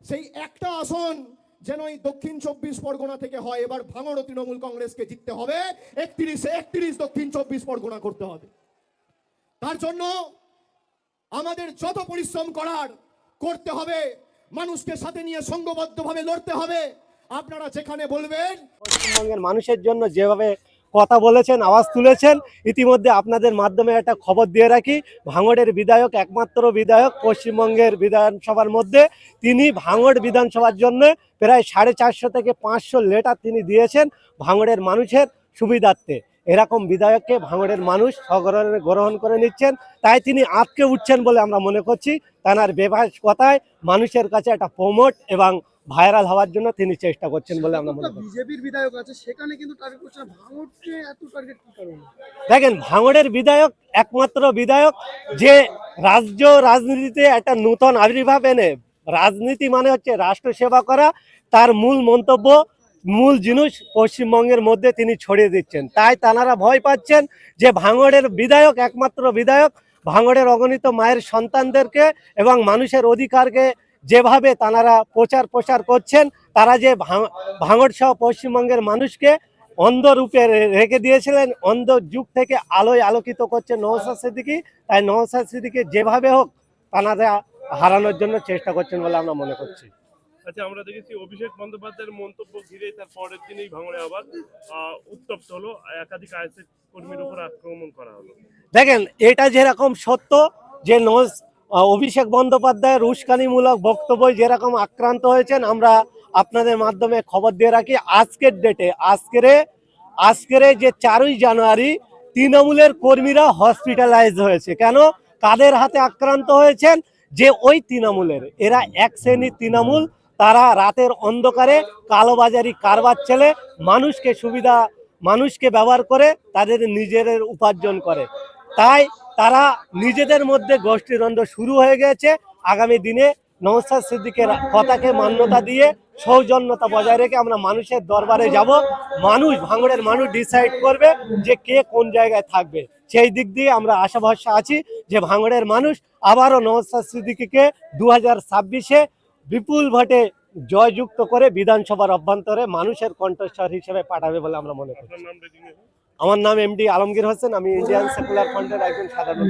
সেই একটা আসন যেন এই দক্ষিণ চব্বিশ পরগনা থেকে হয়, এবার ভাঙড় তৃণমূল কংগ্রেসকে জিততে হবে। একত্রিশে একত্রিশ দক্ষিণ চব্বিশ পরগনা করতে হবে। তার জন্য আমাদের যত পরিশ্রম করার করতে হবে, মানুষকে সাথে নিয়ে সংঘবদ্ধভাবে লড়তে হবে। আপনারা যেখানে বলবেন, পশ্চিমবঙ্গের মানুষের জন্য যেভাবে কথা বলেছেন, আওয়াজ তুলেছেন। ইতিমধ্যে আপনাদের মাধ্যমে একটা খবর দিয়ে রাখি, ভাঙড়ের বিধায়ক, একমাত্র বিধায়ক, পশ্চিমবঙ্গের বিধানসভার মধ্যে তিনি ভাঙড় বিধানসভার জন্য প্রায় সাড়ে চারশো থেকে পাঁচশো লেটার তিনি দিয়েছেন ভাঙড়ের মানুষের সুবিধার্থে। এরকম বিধায়ককে ভাঙড়ের মানুষ সগ্রহণে গ্রহণ করে নিচ্ছেন তাই তিনি আটকে উঠছেন বলে আমরা মনে করছি। তার বেবাস কথায় মানুষের কাছে একটা প্রমোট এবং ভাইরাল হওয়ার জন্য তিনি চেষ্টা করছেন বলে আমরা মনে করি বিজেপির বিধায়ক আছে সেখানে কিন্তু টার্গেট করছে ভাঙড়কে এত টার্গেট কি কারণে দেখেন ভাঙড়ের বিধায়ক একমাত্র বিধায়ক যে রাজ্য রাজনীতিতে একটা নূতন আবির্ভাব এনে রাজনীতি মানে হচ্ছে রাষ্ট্র সেবা করা তার মূল মন্তব্য মূল জিনিস পশ্চিমবঙ্গের মধ্যে তিনি ছড়িয়ে দিচ্ছেন। তাই তানারা ভয় পাচ্ছেন যে ভাঙড়ের বিধায়ক, একমাত্র বিধায়ক, ভাঙড়ের অগণিত মায়ের সন্তানদেরকে এবং মানুষের অধিকারকে যেভাবে তানারা প্রচার প্রসার করছেন, তারা যে ভাঙ- ভাঙড় সহ পশ্চিমবঙ্গের মানুষকে অন্ধ রূপে রেখে দিয়েছিলেন, অন্ধ যুগ থেকে আলোয় আলোকিত করছে নওসাদ সিদ্দিকি, তাই নওসাদ সিদ্দিকি যেভাবে হোক তানারা হারানোর জন্য চেষ্টা করছেন বলে আমরা মনে করছি। আচ্ছা আমরা দেখেছি অভিষেক বন্দ্যোপাধ্যায়ের মন্তব্য ঘিরে তার পরের দিনেই ভাঙড়ে আবার উত্তপ্ত হলো, একাধিক আইএসএফ কর্মীর উপর আক্রমণ করা হলো। দেখেন, এটা যেরকম সত্য যে নজ অভিষেক বন্দ্যোপাধ্যায়ের উস্কানিমূলক বক্তব্য যেরকম আক্রান্ত হয়েছেন, আমরা আপনাদের মাধ্যমে খবর দিয়ে রাখি, আজকের ডেটে আজকের আজকের যে চারই জানুয়ারি তৃণমূলের কর্মীরা হসপিটালাইজ হয়েছে। কেন? কাদের হাতে আক্রান্ত হয়েছেন? যে ওই তৃণমূলের। এরা এক শ্রেণির তৃণমূল তারা রাতের অন্ধকারে কালোবাজারি কারবার ছেলে মানুষকে সুবিধা, মানুষকে ব্যবহার করে তাদের নিজেদের উপার্জন করে। তাই তারা নিজেদের মধ্যে গোষ্ঠীদ্বন্দ্ব শুরু হয়ে গেছে। আগামী দিনে নওসাদ সিদ্দিকের কথাকে মান্যতা দিয়ে সৌজন্যতা বজায় রেখে আমরা মানুষের দরবারে যাব। মানুষ, ভাঙড়ের মানুষ ডিসাইড করবে যে কে কোন জায়গায় থাকবে। সেই দিক দিয়ে আমরা আশা ভরসা আছি যে ভাঙড়ের মানুষ আবারও নওসাদ সিদ্দিকিকে দু হাজার ছাব্বিশে বিপুল ভোটে জয়যুক্ত করে বিধানসভার অভ্যন্তরে মানুষের কণ্ঠস্বর হিসেবে পাঠাবে বলে আমরা মনে করি আমার নাম এমডি আলমগীর হোসেন আমি ইন্ডিয়ান সেকুলার ফ্রন্টের একজন সাধারণ।